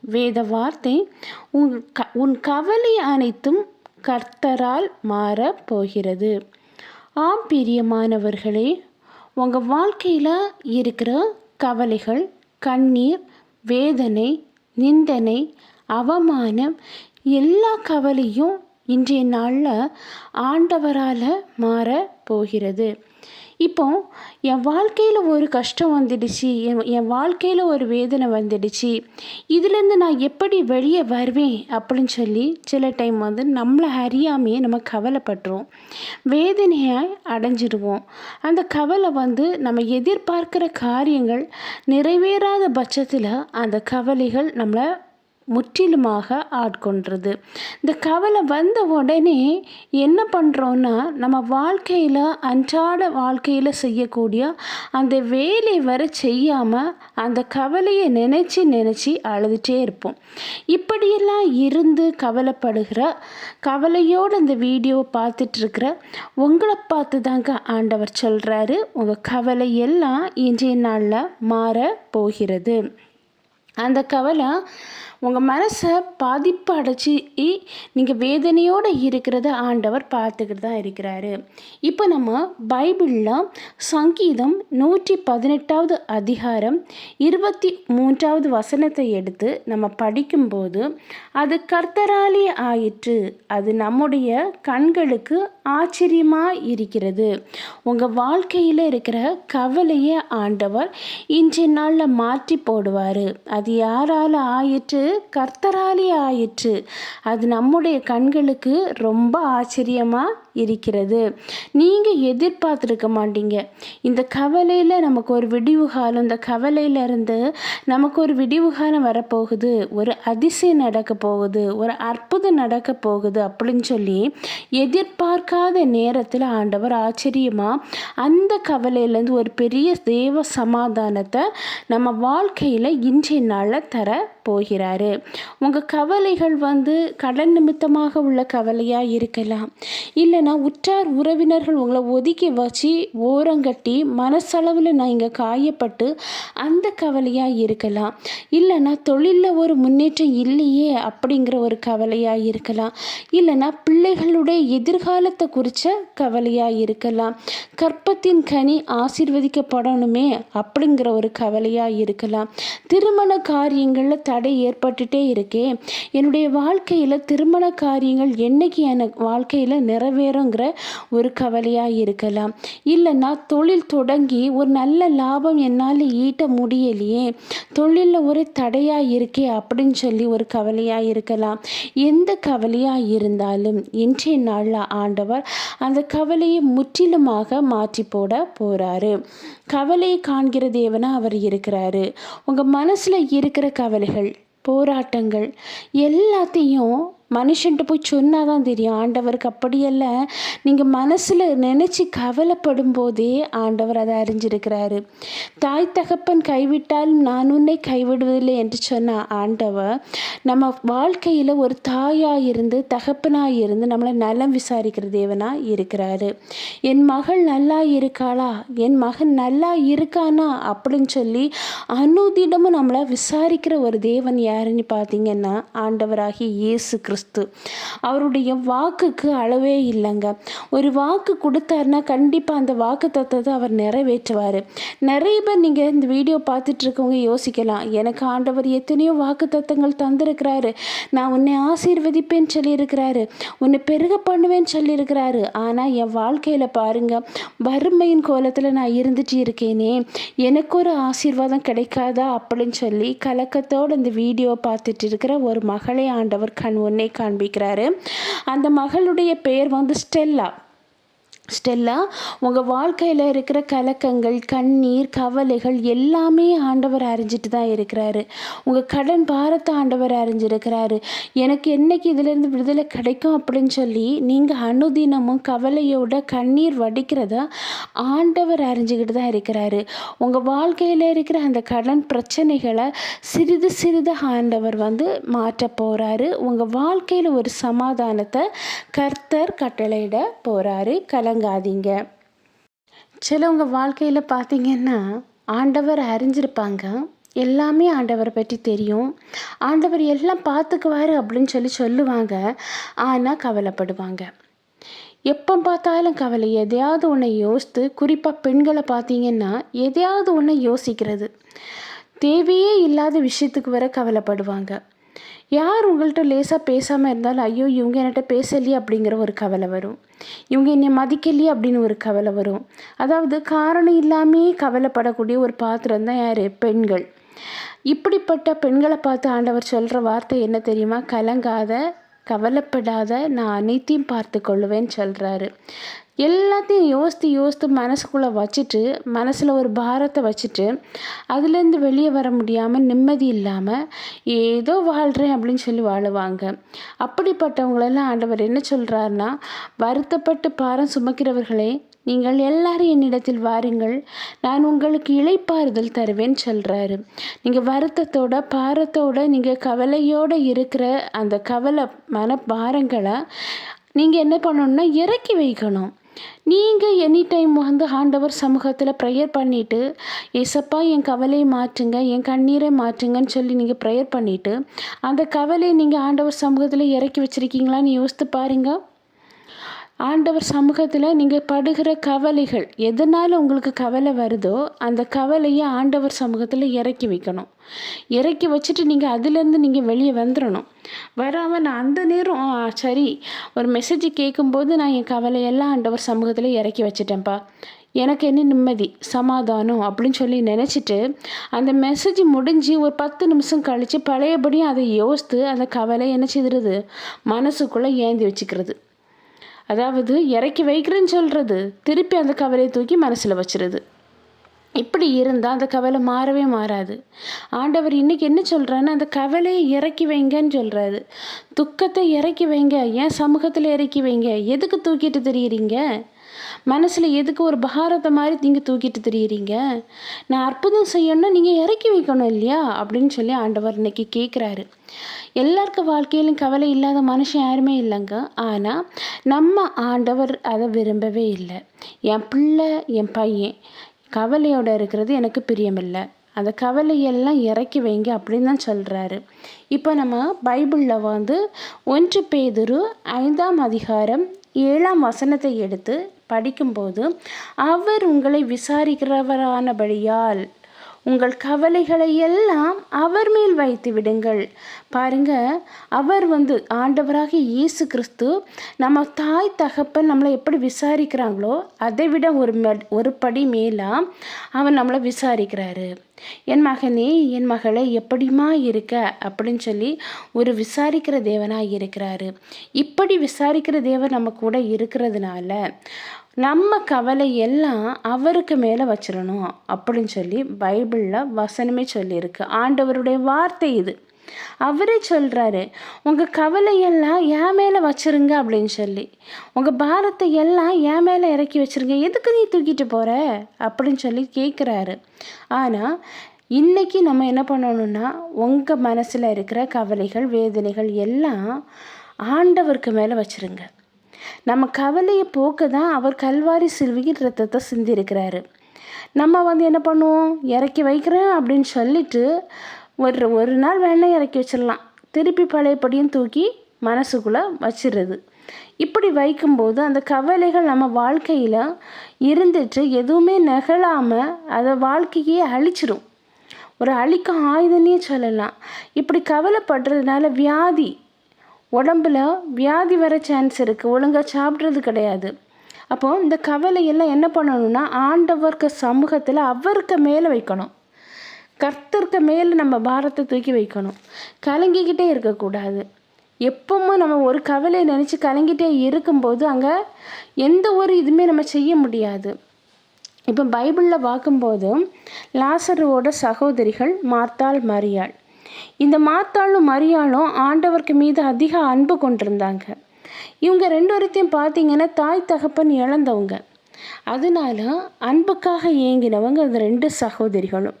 வேத வார்த்தை உன் க உன் கவலை அனைத்தும் கர்த்தரால் மாறப் போகிறது. ஆம் பிரியமானவர்களே உங்கள் வாழ்க்கையில் இருக்கிற கவலைகள் கண்ணீர் வேதனை நிந்தனை அவமானம் எல்லா கவலையும் இன்றைய நாளில் ஆண்டவரால் மாற போகிறது. இப்போ என் வாழ்க்கையில் ஒரு கஷ்டம் வந்துடுச்சு என் என் வாழ்க்கையில் ஒரு வேதனை வந்துடுச்சு. இதுலேருந்து நான் எப்படி வெளியே வருவேன் அப்படின்னு சொல்லி சில டைம் வந்து நம்மளை அறியாமையே நம்ம கவலைப்படுறோம். வேதனையாய் அடைஞ்சிடுவோம். அந்த கவலை வந்து நம்ம எதிர்பார்க்குற காரியங்கள் நிறைவேறாத பட்சத்தில் அந்த கவலைகள் நம்மளை முற்றிலுமாக ஆட்கொன்றது இந்த கவலை வந்த உடனே என்ன பண்ணுறோன்னா நம்ம வாழ்க்கையில் அன்றாட வாழ்க்கையில் செய்யக்கூடிய அந்த வேலை வர செய்யாமல் அந்த கவலையை நினச்சி நினச்சி அழுதுகிட்டே இருப்போம். இப்படியெல்லாம் இருந்து கவலைப்படுகிற கவலையோடு இந்த வீடியோ பார்த்துட்ருக்கிற உங்களை பார்த்து தாங்க ஆண்டவர் சொல்கிறாரு உங்கள் கவலை எல்லாம் இன்றைய நாளில் மாற போகிறது. அந்த கவலை உங்கள் மனசை பாதிப்பு அடைச்சி நீங்கள் வேதனையோடு இருக்கிறத ஆண்டவர் பார்த்துக்கிட்டு தான் இருக்கிறாரு. இப்போ நம்ம பைபிளில் சங்கீதம் நூற்றி பதினெட்டாவது அதிகாரம் இருபத்தி மூன்றாவது வசனத்தை எடுத்து நம்ம படிக்கும்போது அது கர்த்தராலே ஆயிற்று அது நம்முடைய கண்களுக்கு ஆச்சரியமாக இருக்கிறது உங்கள் வாழ்க்கையில் இருக்கிற கவலையை ஆண்டவர் இன்றைய நாளில் மாற்றி போடுவார். அது யாரால் ஆயிற்று கர்த்தராலே ஆயிற்று. அது நம்முடைய கண்களுக்கு ரொம்ப ஆச்சரியமாக இருக்கிறது. நீங்கள் எதிர்பார்த்துருக்க மாட்டீங்க. இந்த கவலையில் நமக்கு ஒரு விடிவு காலம் இந்த கவலையிலேருந்து நமக்கு ஒரு விடிவு காலம் வரப்போகுது. ஒரு அதிசயம் நடக்க போகுது. ஒரு அற்புதம் நடக்க போகுது அப்படின்னு சொல்லி எதிர்பார்க்காத நேரத்தில் ஆண்டவர் ஆச்சரியமாக அந்த கவலையிலேருந்து ஒரு பெரிய தேவ சமாதானத்தை நம்ம வாழ்க்கையில் இன்றைய நாளில் தர போகிறாரு. உங்கள் கவலைகள் வந்து கடன் நிமித்தமாக உள்ள கவலையாக இருக்கலாம். இல்லை ஏன்னா உற்றார் உறவினர்கள் உங்களை ஒதுக்கி வச்சு ஓரங்கட்டி மனசளவில் நான் இங்கே காயப்பட்டு அந்த கவலையாக இருக்கலாம். இல்லைன்னா தொழிலில் ஒரு முன்னேற்றம் இல்லையே அப்படிங்கிற ஒரு கவலையாக இருக்கலாம். இல்லைன்னா பிள்ளைகளுடைய எதிர்காலத்தை குறித்த கவலையாக இருக்கலாம். கற்பத்தின் கனி ஆசீர்வதிக்கப்படணுமே அப்படிங்கிற ஒரு கவலையாக இருக்கலாம். திருமண காரியங்களில் தடை ஏற்பட்டுட்டே இருக்கே. என்னுடைய வாழ்க்கையில் திருமண காரியங்கள் என்னைக்கு எனக்கு வாழ்க்கையில் நிறைவேறுங்கிற ஒரு கவலையாக இருக்கலாம். இல்லைன்னா தொழில் தொடங்கி ஒரு நல்ல லாபம் என்னால் ஈட்ட முடியலையே. தொழிலில் ஒரு தடையாக இருக்கே அப்படின்னு சொல்லி ஒரு கவலையாக இருக்கலாம். எந்த கவலையாக இருந்தாலும் இன்றைய நாளில் ஆண்டவர் அந்த கவலையை முற்றிலுமாக மாற்றி போட போகிறாரு கவலையை காண்கிற தேவனாக அவர் இருக்கிறாரு. உங்கள் மனசில் இருக்கிற கவலைகள் போராட்டங்கள் எல்லாத்தையும் மனுஷன்ட்டு போய் சொன்னால் தான் தெரியும். ஆண்டவருக்கு அப்படியல்ல. நீங்கள் மனசில் நினச்சி கவலைப்படும் போதே ஆண்டவர் அதை அறிஞ்சிருக்கிறாரு. தாய் தகப்பன் கைவிட்டாலும் நான் உன்னை கைவிடுவதில்லை என்று சொன்ன ஆண்டவர் நம்ம வாழ்க்கையில் ஒரு தாயாக இருந்து தகப்பனாக இருந்து நம்மளை நலம் விசாரிக்கிற தேவனாக இருக்கிறாரு. என் மகள் நல்லா இருக்காளா? என் மகன் நல்லா இருக்கானா? அப்படின்னு சொல்லி அனுதினமும் நம்மளை விசாரிக்கிற ஒரு தேவன் யாருன்னு பார்த்தீங்கன்னா ஆண்டவராகி இயேசு கிறிஸ்து. கிறிஸ்து. அவருடைய வாக்குக்கு அளவே இல்லைங்க. ஒரு வாக்கு கொடுத்தாருன்னா கண்டிப்பாக அந்த வாக்கு தத்துவத்தை அவர் நிறைவேற்றுவார். நிறைய பேர் நீங்கள் இந்த வீடியோ பார்த்துட்ருக்கவங்க யோசிக்கலாம். எனக்கு ஆண்டவர் எத்தனையோ வாக்கு தத்துவங்கள் தந்திருக்கிறாரு. நான் உன்னை ஆசீர்வதிப்பேன்னு சொல்லியிருக்கிறாரு. உன்னை பெருக பண்ணுவேன்னு சொல்லியிருக்கிறாரு. ஆனால் என் வாழ்க்கையில் பாருங்கள் வறுமையின் கோலத்தில் நான் இருந்துட்டு இருக்கேனே. எனக்கு ஒரு ஆசீர்வாதம் கிடைக்காதா அப்படின்னு சொல்லி கலக்கத்தோடு இந்த வீடியோ பார்த்துட்டு இருக்கிற ஒரு மகளை ஆண்டவர் கண் காண்பிக்கிறாரு. அந்த மகளுடைய பெயர் வந்து ஸ்டெல்லா. ஸ்டெல்லா உங்கள் வாழ்க்கையில் இருக்கிற கலக்கங்கள் கண்ணீர் கவலைகள் எல்லாமே ஆண்டவர் அறிஞ்சிட்டு தான் இருக்கிறாரு. உங்கள் கடன் பாரத்தை ஆண்டவர் அறிஞ்சிருக்கிறாரு. எனக்கு என்னைக்கு இதிலேருந்து விடுதலை கிடைக்கும் அப்படின்னு சொல்லி நீங்கள் அனுதினமும் கவலையோட கண்ணீர் வடிக்கிறத ஆண்டவர் அறிஞ்சிக்கிட்டு தான் இருக்கிறாரு. உங்கள் வாழ்க்கையில் இருக்கிற அந்த கடன் பிரச்சனைகளை சிறிது சிறிது ஆண்டவர் வந்து மாற்ற போகிறாரு உங்கள் வாழ்க்கையில் ஒரு சமாதானத்தை கர்த்தர் கட்டளையிட போகிறாரு கலங்க கலங்காதீங்க சிலவங்க வாழ்க்கையில் பார்த்தீங்கன்னா ஆண்டவர் அறிஞ்சிருப்பாங்க. எல்லாமே ஆண்டவரை பற்றி தெரியும். ஆண்டவர் எல்லாம் பார்த்துக்குவாரு அப்படின்னு சொல்லி சொல்லுவாங்க. ஆனால் கவலைப்படுவாங்க. எப்போ பார்த்தாலும் கவலை. எதையாவது ஒன்றை யோசித்து குறிப்பாக பெண்களை பார்த்தீங்கன்னா எதையாவது ஒன்றை யோசிக்கிறது. தேவையே இல்லாத விஷயத்துக்கு வர கவலைப்படுவாங்க. யார் உங்கள்கிட்ட லேசாக பேசாமல் இருந்தாலும் ஐயோ இவங்க என்கிட்ட பேசலையே அப்படிங்கிற ஒரு கவலை வரும். இவங்க என்னை மதிக்கலையே அப்படின்னு ஒரு கவலை வரும். அதாவது காரணம் இல்லாமே கவலைப்படக்கூடிய ஒரு பாத்திரம் தான் யார்? பெண்கள். இப்படிப்பட்ட பெண்களை பார்த்து ஆண்டவர் சொல்கிற வார்த்தை என்ன தெரியுமா? கலங்காத கவலைப்படாத நான் அனைத்தையும் பார்த்து கொள்ளுவேன்னு சொல்கிறாரு எல்லாத்தையும் யோசித்து யோசித்து மனசுக்குள்ளே வச்சுட்டு மனசில் ஒரு பாரத்தை வச்சுட்டு அதுலேருந்து வெளியே வர முடியாமல் நிம்மதி இல்லாமல் ஏதோ வாழ்கிறேன் அப்படின்னு சொல்லி வாழுவாங்க. அப்படிப்பட்டவங்களெல்லாம் ஆண்டவர் என்ன சொல்கிறாருன்னா வருத்தப்பட்டு பாரம் சுமக்கிறவர்களே நீங்கள் எல்லாரும் என்னிடத்தில் வாருங்கள். நான் உங்களுக்கு இழைப்பாறுதல் தருவேன் சொல்கிறாரு நீங்கள் வருத்தத்தோட பாரத்தோட நீங்கள் கவலையோடு இருக்கிற அந்த கவலை மன பாரங்களை நீங்கள் என்ன பண்ணணும்னா இறக்கி வைக்கணும். நீங்கள் எனி டைம் வந்து ஆண்டவர் சமூகத்தில் ப்ரேயர் பண்ணிவிட்டு ஏசப்பா என் கவலையை மாற்றுங்க என் கண்ணீரை மாற்றுங்கன்னு சொல்லி நீங்கள் ப்ரேயர் பண்ணிவிட்டு அந்த கவலையை நீங்கள் ஆண்டவர் சமூகத்தில் இறக்கி வச்சுருக்கீங்களான்னு யோசித்து பாருங்கள் ஆண்டவர் சமூகத்தில் நீங்கள் படுகிற கவலைகள் எதனால் உங்களுக்கு கவலை வருதோ அந்த கவலையை ஆண்டவர் சமூகத்தில் இறக்கி வைக்கணும். இறக்கி வச்சுட்டு நீங்கள் அதுலேருந்து நீங்கள் வெளியே வந்துடணும் வராமல் நான் அந்த நேரம் சரி ஒரு மெசேஜ் கேட்கும்போது நான் என் கவலையெல்லாம் ஆண்டவர் சமூகத்தில் இறக்கி வச்சிட்டேன்ப்பா. எனக்கு என்ன நிம்மதி சமாதானம் அப்படின்னு சொல்லி நினச்சிட்டு அந்த மெசேஜ் முடிஞ்சு ஒரு பத்து நிமிஷம் கழித்து பழையபடியும் அதை யோசித்து அந்த கவலை என்ன செய்துறது மனசுக்குள்ளே ஏந்தி வச்சுக்கிறது. அதாவது இறக்கி வைக்கிறேன்னு சொல்கிறது திருப்பி அந்த கவலையை தூக்கி மனசில் வச்சுருது. இப்படி இருந்தால் அந்த கவலை மாறவே மாறாது. ஆண்டவர் இன்றைக்கி என்ன சொல்கிறான்னு அந்த கவலையை இறக்கி வைங்கன்னு சொல்கிறாரு துக்கத்தை இறக்கி வைங்க. ஏன் சமூகத்தில் இறக்கி வைங்க? எதுக்கு தூக்கிட்டு தெரியுறீங்க? மனசில் எதுக்கு ஒரு பாரத்தை மாதிரி நீங்கள் தூக்கிட்டு தெரியுறீங்க? நான் அற்புதம் செய்யணும்னா நீங்கள் இறக்கி வைக்கணும் இல்லையா? அப்படின்னு சொல்லி ஆண்டவர் இன்னைக்கு கேட்குறாரு எல்லாருக்கும் வாழ்க்கையிலும் கவலை இல்லாத மனுஷன் யாருமே இல்லைங்க. ஆனால் நம்ம ஆண்டவர் அதை விரும்பவே இல்லை. என் பிள்ளை என் பையன் கவலையோடு இருக்கிறது எனக்கு பிரியமில்லை. அந்த கவலையெல்லாம் இறக்கி வைங்க அப்படின்னு தான் சொல்கிறாரு இப்போ நம்ம பைபிளில் வந்து ஒன்று பேதுரு ஐந்தாம் அதிகாரம் ஏழாம் வசனத்தை எடுத்து படிக்கும்போது அவர் உங்களை விசாரிக்கிறவரானபடியால் உங்கள் கவலைகளை எல்லாம் அவர் மேல் வைத்து விடுங்கள். பாருங்க அவர் வந்து ஆண்டவராக இயேசு கிறிஸ்து நம்ம தாய் தகப்பன் நம்மளை எப்படி விசாரிக்கிறாங்களோ அதை விட ஒரு ஒரு படி மேலாம் அவர் நம்மளை விசாரிக்கிறாரு. என் மகனே என் மகளை எப்படிமா இருக்க? அப்படின்னு சொல்லி ஒரு விசாரிக்கிற தேவனாக இருக்கிறாரு. இப்படி விசாரிக்கிற தேவன் நம்ம கூட இருக்கிறதுனால நம்ம கவலை எல்லாம் அவருக்கு மேலே வச்சிடணும் அப்படின்னு சொல்லி பைபிளில் வசனமே சொல்லியிருக்கு. ஆண்டவருடைய வார்த்தை இது. அவரே சொல்கிறாரு உங்கள் கவலையெல்லாம் என் மேலே வச்சுருங்க அப்படின்னு சொல்லி. உங்கள் பாரத்தை எல்லாம் என் மேலே இறக்கி வச்சுருங்க. எதுக்கு நீ தூக்கிட்டு போகிற அப்படின்னு சொல்லி கேட்குறாரு ஆனால் இன்றைக்கி நம்ம என்ன பண்ணணும்னா உங்கள் மனசில் இருக்கிற கவலைகள் வேதனைகள் எல்லாம் ஆண்டவருக்கு மேலே வச்சுருங்க. நம்ம கவலையை போக்க தான் அவர் கல்வாரி சிலுவையில் ரத்தத்தை சிந்திருக்கிறாரு. நம்ம வந்து என்ன பண்ணுவோம்? இறக்கி வைக்கிறேன் அப்படின்னு சொல்லிட்டு ஒரு ஒரு நாள் வேணால் இறக்கி வச்சிடலாம். திருப்பி பழையபடியும் தூக்கி மனசுக்குள்ளே வச்சிடுறது. இப்படி வைக்கும்போது அந்த கவலைகள் நம்ம வாழ்க்கையில் இருந்துட்டு எதுவுமே நகலாமல் அதை வாழ்க்கையே அழிச்சிடும் ஒரு அழிக்க ஆயுதன்னே சொல்லலாம். இப்படி கவலைப்படுறதுனால வியாதி உடம்புல வியாதி வர சான்ஸ் இருக்குது ஒழுங்காக சாப்பிட்றது கிடையாது. அப்போது இந்த கவலையெல்லாம் என்ன பண்ணணும்னா ஆண்டவர்க்கு சமூகத்தில் அவருக்கு மேலே வைக்கணும். கர்த்தருக்கு மேலே நம்ம பாரத்தை தூக்கி வைக்கணும். கலங்கிக்கிட்டே இருக்கக்கூடாது. எப்பவும் நம்ம ஒரு கவலையை நினச்சி கலங்கிட்டே இருக்கும்போது அங்கே எந்த ஒரு இதுவுமே நம்ம செய்ய முடியாது. இப்போ பைபிளில் பார்க்கும்போது லாசரோட சகோதரிகள் மார்த்தாள் மரியாள். இந்த மாத்தாளும் மரியாளும் ஆண்டவருக்கு மீது அதிக அன்பு கொண்டிருந்தாங்க. இவங்க ரெண்டு வரத்தையும் பார்த்தீங்கன்னா தாய் தகப்பன் இழந்தவங்க. அதனால அன்புக்காக ஏங்கினவங்க அந்த ரெண்டு சகோதரிகளும்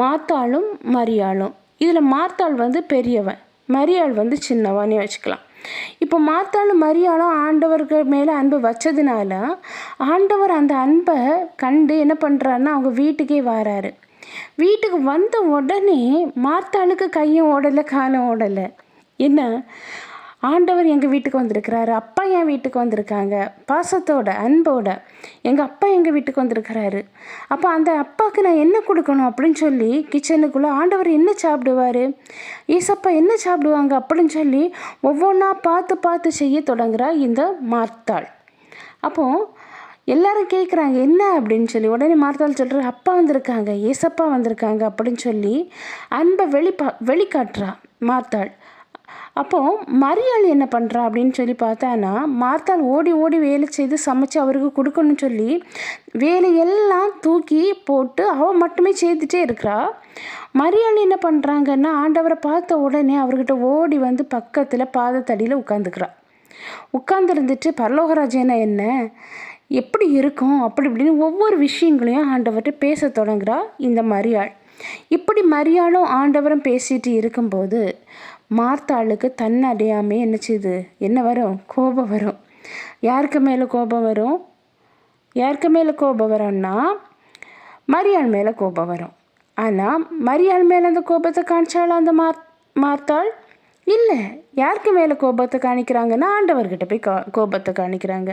மாத்தாளும் மரியாளும். இதில் மாத்தாள் வந்து பெரியவன் மரியாள் வந்து சின்னவானே வச்சுக்கலாம். இப்போ மாத்தாளும் மரியாளும் ஆண்டவர்கள் மேலே அன்பு வச்சதுனால ஆண்டவர் அந்த அன்பை கண்டு என்ன பண்ணுறாருன்னா அவங்க வீட்டுக்கே வராரு. வீட்டுக்கு வந்த உடனே மார்த்தாளுக்கு கையும் ஓடலை காலம் ஓடலை. என்ன? ஆண்டவர் எங்கள் வீட்டுக்கு வந்திருக்கிறாரு. அப்பா என் வீட்டுக்கு வந்திருக்காங்க. பாசத்தோட அன்போட. எங்கள் அப்பா எங்கள் வீட்டுக்கு வந்திருக்கிறாரு. அப்போ அந்த அப்பாவுக்கு நான் என்ன கொடுக்கணும் அப்படின்னு சொல்லி கிச்சனுக்குள்ளே ஆண்டவர் என்ன சாப்பிடுவார்? ஈசப்பா என்ன சாப்பிடுவாங்க அப்படின்னு சொல்லி ஒவ்வொன்றா பார்த்து பார்த்து செய்ய தொடங்குறா இந்த மார்த்தாள். அப்போது எல்லாரும் கேட்குறாங்க என்ன? அப்படின்னு சொல்லி. உடனே மார்த்தாள் சொல்கிற அப்பா வந்திருக்காங்க ஏசப்பா வந்திருக்காங்க அப்படின்னு சொல்லி அன்பை வெளிப்பா வெளிக்காட்டுறா மார்த்தாள். அப்போது மரியாள் என்ன பண்ணுறா அப்படின்னு சொல்லி பார்த்தானா மார்த்தாள் ஓடி ஓடி வேலை செய்து சமைச்சு அவருக்கு கொடுக்கணும்னு சொல்லி வேலையெல்லாம் தூக்கி போட்டு அவள் மட்டுமே செய்துட்டே இருக்கிறா. மரியாள் என்ன பண்ணுறாங்கன்னா ஆண்டவரை பார்த்த உடனே அவர்கிட்ட ஓடி வந்து பக்கத்தில் பாதத்தடியில் உட்காந்துக்கிறா. உட்காந்துருந்துட்டு பரலோகராஜேனா என்ன? எப்படி இருக்கும்? அப்படி இப்படின்னு ஒவ்வொரு விஷயங்களையும் ஆண்டவர்கிட்ட பேச தொடங்குறா இந்த மரியாள். இப்படி மரியாளும் ஆண்டவரும் பேசிட்டு இருக்கும்போது மார்த்தாளுக்கு தன்னை அடையாமல் என்ன செய்யுது என்ன வரும்? கோபம் வரும். யாருக்கு மேலே கோபம் வரும்? யாருக்கு மேலே கோபம் வரும்னா மரியாள் மேலே கோபம் வரும். ஆனால் மரியாள் மேலே அந்த கோபத்தை காணிச்சாலும் அந்த மார் மார்த்தாள்? இல்லை யாருக்கு மேலே கோபத்தை காணிக்கிறாங்கன்னா ஆண்டவர்கிட்ட போய் கோ கோபத்தை காணிக்கிறாங்க.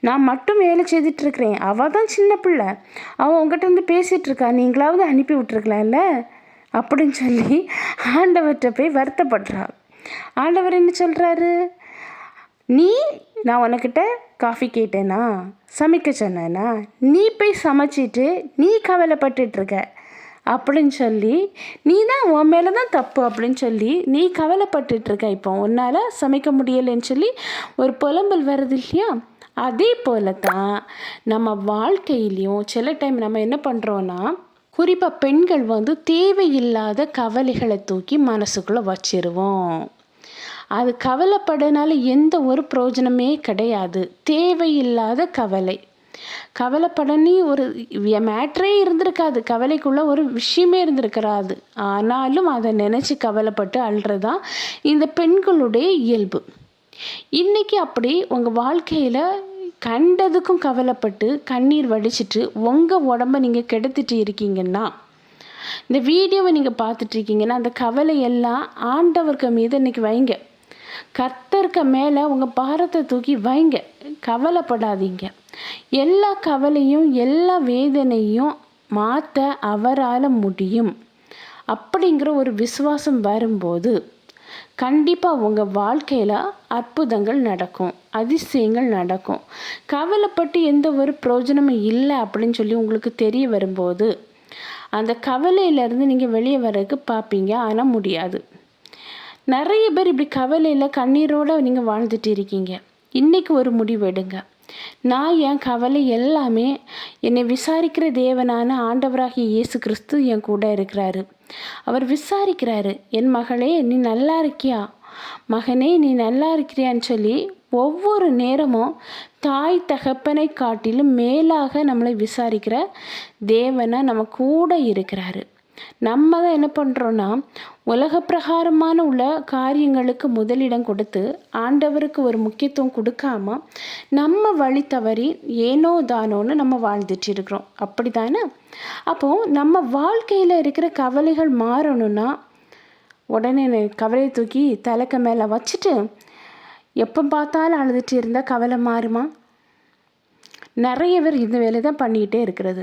நான் மட்டும் வேலை செய்துட்ருக்கிறேன் அவள் தான் சின்ன பிள்ளை. அவள் உங்ககிட்ட வந்து பேசிகிட்ருக்கா நீங்களாவது அனுப்பி விட்ருக்கலாம்ல அப்படின்னு சொல்லி ஆண்டவர்கிட்ட போய் வருத்தப்படுறா. ஆண்டவர் என்ன சொல்கிறாரு நீ நான் உனக்கிட்ட காஃபி கேட்டேனா? சமைக்க சொன்னேனா? நீ போய் சமைச்சிட்டு நீ கவலைப்பட்டுட்ருக்க அப்படின்னு சொல்லி நீ தான் உன் மேலே தான் தப்பு அப்படின்னு சொல்லி நீ கவலைப்பட்டுட்ருக்க இப்போ. உன்னால் சமைக்க முடியலைன்னு சொல்லி ஒரு புலம்பல் வருது இல்லையா? அதே போல தான் நம்ம வாழ்க்கையிலையும் சில டைம் நம்ம என்ன பண்ணுறோன்னா குறிப்பாக பெண்கள் வந்து தேவையில்லாத கவலைகளை தூக்கி மனசுக்குள்ளே வச்சிருவோம். அது கவலைப்படனால எந்த ஒரு பிரயோஜனமே கிடையாது. தேவையில்லாத கவலை. கவலைப்படனே ஒரு மேட்ரே இருந்திருக்காது. கவலைக்குள்ளே ஒரு விஷயமே இருந்திருக்கிறாது. ஆனாலும் அதை நினச்சி கவலைப்பட்டு அழுறதான் இந்த பெண்களுடைய இயல்பு. இன்றைக்கி அப்படி உங்கள் வாழ்க்கையில் கண்டதுக்கும் கவலைப்பட்டு கண்ணீர் வடிச்சிட்டு உங்கள் உடம்ப நீங்கள் கெடுத்துட்டு இருக்கீங்கன்னா இந்த வீடியோவை நீங்கள் பார்த்துட்ருக்கீங்கன்னா அந்த கவலையெல்லாம் ஆண்டவருக்கு மீது இன்றைக்கி வைங்க. கர்த்தருக்கு மேலே உங்கள் பாரத்தை தூக்கி வைங்க. கவலைப்படாதீங்க. எல்லா கவலையும் எல்லா வேதனையும் மாற்ற அவரால் முடியும். அப்படிங்கிற ஒரு விசுவாசம் வரும்போது கண்டிப்பாக உங்கள் வாழ்க்கையில் அற்புதங்கள் நடக்கும் அதிசயங்கள் நடக்கும். கவலைப்பட்டு எந்த ஒரு பிரயோஜனமும் இல்லை அப்படின்னு சொல்லி உங்களுக்கு தெரிய வரும்போது அந்த கவலையிலேருந்து நீங்கள் வெளியே வர்றதுக்கு பார்ப்பீங்க ஆனால் முடியாது. நிறைய பேர் இப்படி கவலையில் கண்ணீரோடு நீங்கள் வாழ்ந்துட்டு இருக்கீங்க. இன்றைக்கி ஒரு முடிவு எடுங்க. நான் என் கவலை எல்லாமே என்னை விசாரிக்கிற தேவனான ஆண்டவராகிய இயேசு கிறிஸ்து என் கூட இருக்கிறாரு. அவர் விசாரிக்கிறாரு என் மகளே நீ நல்லா இருக்கியா? மகனே நீ நல்லா இருக்கிறியான்னு சொல்லி ஒவ்வொரு நேரமும் தாய் தகப்பனை காட்டிலும் மேலாக நம்மளை விசாரிக்கிற தேவனை நம்ம கூட இருக்கிறாரு. நம்ம தான் என்ன பண்ணுறோன்னா உலக பிரகாரமான உள்ள காரியங்களுக்கு முதலிடம் கொடுத்து ஆண்டவருக்கு ஒரு முக்கியத்துவம் கொடுக்காம நம்ம வழி தவறி ஏனோ தானோன்னு நம்ம வாழ்ந்துட்டு இருக்கிறோம். அப்படி தானே அப்போது நம்ம வாழ்க்கையில் இருக்கிற கவலைகள் மாறணும்னா உடனே கவலையை தூக்கி தலைக்க மேலே வச்சுட்டு எப்போ பார்த்தாலும் அழுதுட்டு இருந்தால் கவலை மாறுமா? நிறைய பேர் இந்த வேலை தான் பண்ணிக்கிட்டே இருக்கிறது.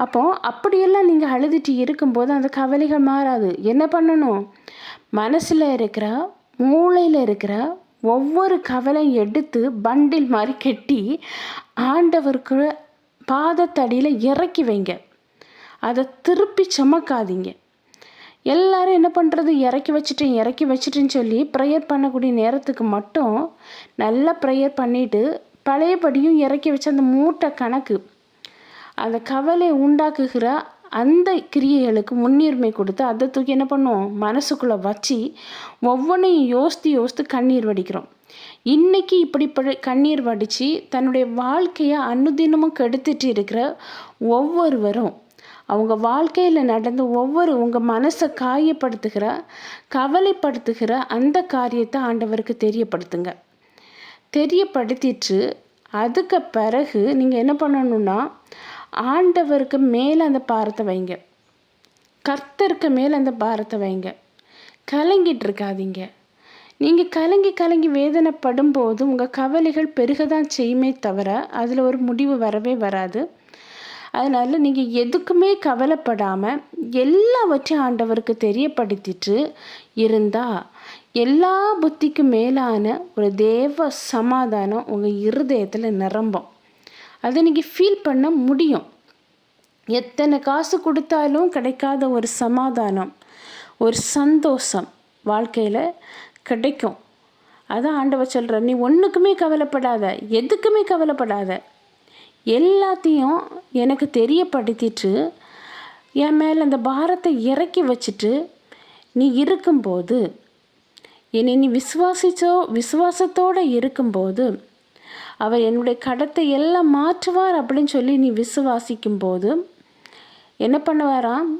அப்போது அப்படியெல்லாம் நீங்கள் அழுதுட்டு இருக்கும்போது அந்த கவலைகள் மாறாது. என்ன பண்ணணும்? மனசில் இருக்கிற மூளையில் இருக்கிற ஒவ்வொரு கவலையும் எடுத்து பண்டில் மாதிரி கட்டி ஆண்டவருக்கு பாதத்தடியில் இறக்கி வைங்க. அதை திருப்பி சுமக்காதீங்க. எல்லாரும் என்ன பண்ணுறது இறக்கி வச்சுட்டேன் இறக்கி வச்சுட்டேன்னு சொல்லி ப்ரேயர் பண்ணக்கூடிய நேரத்துக்கு மட்டும் நல்லா ப்ரேயர் பண்ணிவிட்டு பழையபடியும் இறக்கி வச்ச அந்த மூட்டை கணக்கு அந்த கவலை உண்டாக்குகிற அந்த கிரியைகளுக்கு முன்னுரிமை கொடுத்து அதை தூக்கி என்ன பண்ணுவோம்? மனசுக்குள்ளே வச்சு ஒவ்வொன்றையும் யோசித்து யோசித்து கண்ணீர் வடிக்கிறோம். இன்னைக்கு இப்படி கண்ணீர் வடித்து தன்னுடைய வாழ்க்கையை அனுதினமும் கெடுத்துட்டு இருக்கிற ஒவ்வொருவரும் அவங்க வாழ்க்கையில் நடந்த ஒவ்வொரு உங்கள் மனசை காயப்படுத்துகிற கவலைப்படுத்துகிற அந்த காரியத்தை ஆண்டவருக்கு தெரியப்படுத்துங்க. தெரியப்படுத்திட்டு அதுக்கு பிறகு நீங்கள் என்ன பண்ணணுன்னா ஆண்டவருக்கு மேலே அந்த பாரத்தை வைங்க. கர்த்தருக்கு மேலே அந்த பாரத்தை வைங்க. கலங்கிட்டு இருக்காதீங்க. நீங்கள் கலங்கி கலங்கி வேதனைப்படும் போது உங்கள் கவலைகள் பெருக தான் செய்யுமே தவிர அதில் ஒரு முடிவு வரவே வராது. அதனால் நீங்கள் எதுக்குமே கவலைப்படாமல் எல்லாவற்றையும் ஆண்டவருக்கு தெரியப்படுத்திட்டு இருந்தால் எல்லா புத்திக்கும் மேலான ஒரு தேவ சமாதானம் உங்கள் இருதயத்தில் நிரம்பும். அதை நீங்கள் ஃபீல் பண்ண முடியும். எத்தனை காசு கொடுத்தாலும் கிடைக்காத ஒரு சமாதானம் ஒரு சந்தோஷம் வாழ்க்கையில் கிடைக்கும். அதான் ஆண்டவர் சொல்கிற நீ ஒன்றுக்குமே கவலைப்படாத எதுக்குமே கவலைப்படாத. எல்லாத்தையும் எனக்கு தெரியப்படுத்திட்டு என் மேலே அந்த பாரத்தை இறக்கி வச்சுட்டு நீ இருக்கும்போது என்னை நீ விசுவாசிச்சோ விசுவாசத்தோடு இருக்கும்போது அவர் என்னுடைய கடத்தை எல்லாம் மாற்றுவார் அப்படின்னு சொல்லி நீ விசுவாசிக்கும் போது என்ன பண்ணுவாராம்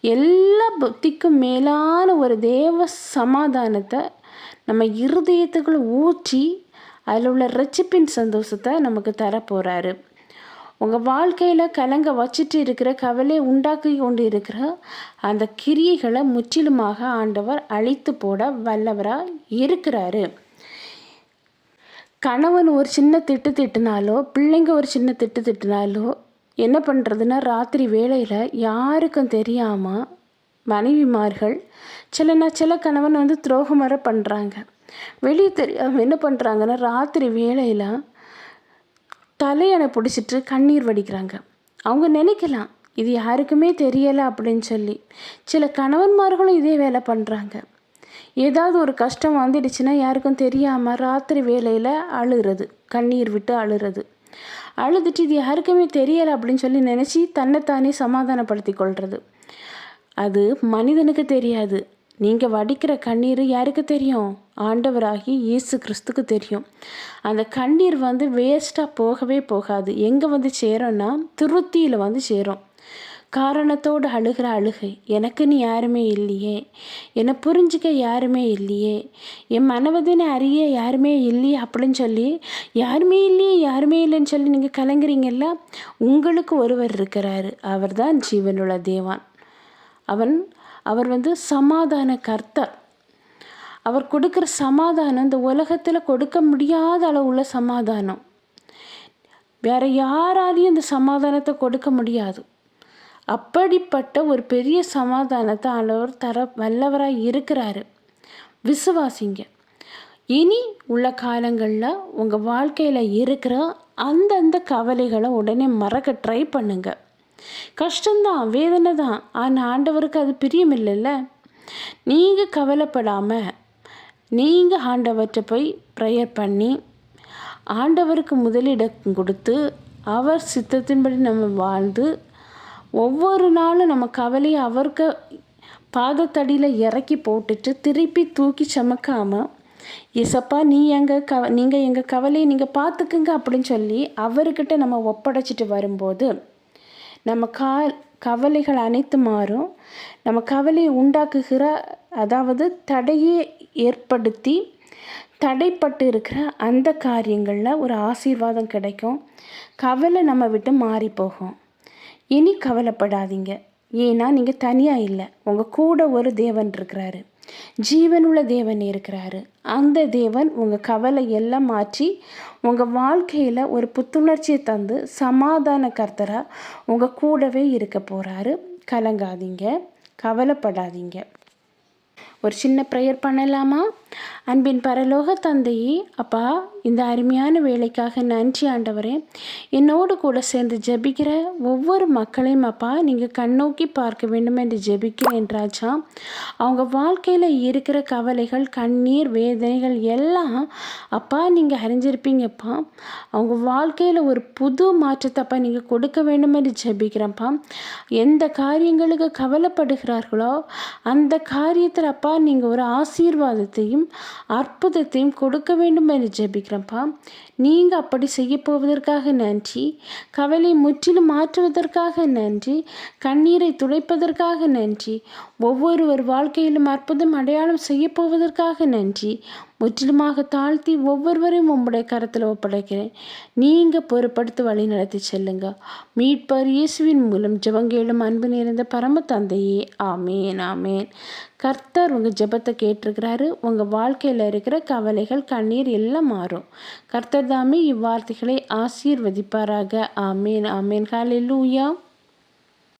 எல்லா புத்திக்கும் மேலான ஒரு தேவ சமாதானத்தை நம்ம இருதயத்துக்குள்ளே ஊற்றி அதில் உள்ள ரச்சிப்பின் சந்தோஷத்தை நமக்கு தரப்போகிறாரு உங்கள் வாழ்க்கையில் கலங்க வச்சுட்டு இருக்கிற கவலை உண்டாக்கி கொண்டு இருக்கிற அந்த கிரியைகளை முற்றிலுமாக ஆண்டவர் அழித்து போட வல்லவராக இருக்கிறாரு. கணவன் ஒரு சின்ன திட்டு திட்டினாலோ பிள்ளைங்க ஒரு சின்ன திட்டு திட்டினாலோ என்ன பண்ணுறதுன்னா ராத்திரி வேளையில் யாருக்கும் தெரியாமல் மனைவிமார்கள் சிலனா சில கணவன் வந்து துரோகம் வர பண்ணுறாங்க வெளியே தெரியாமல் என்ன பண்ணுறாங்கன்னா ராத்திரி வேளையில் தலையணை பிடிச்சிட்டு கண்ணீர் வடிக்கிறாங்க. அவங்க நினைக்கலாம் இது யாருக்குமே தெரியலை அப்படின்னு சொல்லி. சில கணவன்மார்களும் இதே வேலை பண்ணுறாங்க ஏதாவது ஒரு கஷ்டம் வந்துடுச்சுன்னா யாருக்கும் தெரியாமல் ராத்திரி வேலையில் அழுகிறது கண்ணீர் விட்டு அழுகிறது அழுதுட்டு இது யாருக்குமே தெரியலை அப்படின்னு சொல்லி நினச்சி தன்னைத்தானே சமாதானப்படுத்தி கொள்வது அது மனிதனுக்கு தெரியாது. நீங்கள் வடிக்கிற கண்ணீர் யாருக்கு தெரியும்? ஆண்டவராகி இயேசு கிறிஸ்துக்கு தெரியும். அந்த கண்ணீர் வந்து வேஸ்ட்டாக போகவே போகாது. எங்கே வந்து சேரும்னா திருத்தியில் வந்து சேரும். காரணத்தோடு அழுகிற அழுகை எனக்குன்னு யாருமே இல்லையே. என்னை புரிஞ்சிக்க யாருமே இல்லையே. என் மனவதினை அறிய யாருமே இல்லையே அப்படின்னு சொல்லி யாருமே இல்லையே யாருமே இல்லைன்னு சொல்லி நீங்கள் கலங்குறீங்கல்ல? உங்களுக்கு ஒருவர் இருக்கிறாரு. அவர் தான் ஜீவனுள்ள தேவான். அவன் அவர் வந்து சமாதான கர்த்தர். அவர் கொடுக்குற சமாதானம் இந்த உலகத்தில் கொடுக்க முடியாத அளவுள்ள சமாதானம். வேற யாராலையும் இந்த சமாதானத்தை கொடுக்க முடியாது. அப்படிப்பட்ட ஒரு பெரிய சமாதானத்தை ஆண்டவர் தர வல்லவராக இருக்கிறாரு. விசுவாசிங்க இனி உள்ள காலங்களில் உங்கள் வாழ்க்கையில் இருக்கிற அந்தந்த கவலைகளை உடனே மறக்க ட்ரை பண்ணுங்க. கஷ்டம்தான் வேதனை தான் ஆனால் ஆண்டவருக்கு அது பிரியம் இல்லைல்ல நீங்கள் கவலைப்படாமல் நீங்கள் ஆண்டவர்கிட்ட போய் ப்ரேயர் பண்ணி ஆண்டவருக்கு முதலிடம் கொடுத்து அவர் சித்தத்தின்படி நம்ம வாழ்ந்து ஒவ்வொரு நாளும் நம்ம கவலையை அவருக்கு பாதத்தடியில் இறக்கி போட்டுட்டு திருப்பி தூக்கி சமக்காமல் எசப்பா நீ எங்கள் கவ நீங்கள் எங்கள் கவலையை நீங்கள் பார்த்துக்குங்க அப்படின்னு சொல்லி அவர்கிட்ட நம்ம ஒப்படைச்சிட்டு வரும்போது நம்ம கா கவலைகள் அனைத்து மாறும். நம்ம கவலையை உண்டாக்குகிற அதாவது தடையை ஏற்படுத்தி தடைப்பட்டு இருக்கிற அந்த காரியங்களில் ஒரு ஆசீர்வாதம் கிடைக்கும். கவலை நம்ம விட்டு மாறி போகும். இனி கவலைப்படாதீங்க. ஏன்னா நீங்கள் தனியாக இல்லை. உங்கள் கூட ஒரு தேவன் இருக்கிறாரு. ஜீவனுள்ள தேவன் இருக்கிறாரு. அந்த தேவன் உங்கள் கவலை எல்லாம் மாற்றி உங்கள் வாழ்க்கையில் ஒரு புத்துணர்ச்சியை தந்து சமாதான கர்த்தராக உங்கள் கூடவே இருக்க போகிறாரு கலங்காதீங்க. கவலைப்படாதீங்க. ஒரு சின்ன ப்ரேயர் பண்ணலாமா? அன்பின் பரலோக தந்தையே அப்பா இந்த அருமையான வேலைக்காக நன்றி ஆண்டவரே. என்னோடு கூட சேர்ந்து ஜெபிக்கிற ஒவ்வொரு மக்களையும் அப்பா நீங்கள் கண்ணோக்கி பார்க்க வேண்டும் என்று ஜெபிக்கிறேன் ராஜா. அவங்க வாழ்க்கையில் இருக்கிற கவலைகள் கண்ணீர் வேதனைகள் எல்லாம் அப்பா நீங்கள் அறிஞ்சிருப்பீங்கப்பா அவங்க வாழ்க்கையில் ஒரு புது மாற்றத்தை அப்பா நீங்கள் கொடுக்க வேண்டும் என்று ஜெபிக்கிறப்பா எந்த காரியங்களுக்கு கவலைப்படுகிறார்களோ அந்த காரியத்தில் அப்பா நீங்கள் ஒரு ஆசீர்வாதத்தையும் அற்புதத்தையும் கொடுக்க வேண்டும் என்று ஜெபிக்கிறப்பா. நீங்கள் அப்படி செய்ய போவதற்காக நன்றி. கவலை முற்றிலும் மாற்றுவதற்காக நன்றி. கண்ணீரை துடைப்பதற்காக நன்றி. ஒவ்வொருவர் வாழ்க்கையிலும் அற்புதம் அடையாளம் செய்ய போவதற்காக நன்றி. முற்றிலுமாக தாழ்த்தி ஒவ்வொருவரையும் உம்முடைய கரத்தில் ஒப்படைக்கிறேன். நீங்கள் பொறுப்படுத்தி வழி நடத்தி செல்லுங்க. மீட்பர் இயேசுவின் மூலம் ஜபங்கேளும் அன்பு நிறைந்த பரம தந்தையே ஆமேன் ஆமேன். கர்த்தர் உங்கள் ஜெபத்தை கேட்டிருக்கிறாரு. உங்கள் வாழ்க்கையில் இருக்கிற கவலைகள் கண்ணீர் எல்லாம் மாறும். கர்த்தர் தாமே இவ்வார்த்தைகளை ஆசீர்வதிப்பாராக. ஆமேன் ஆமேன். லூயா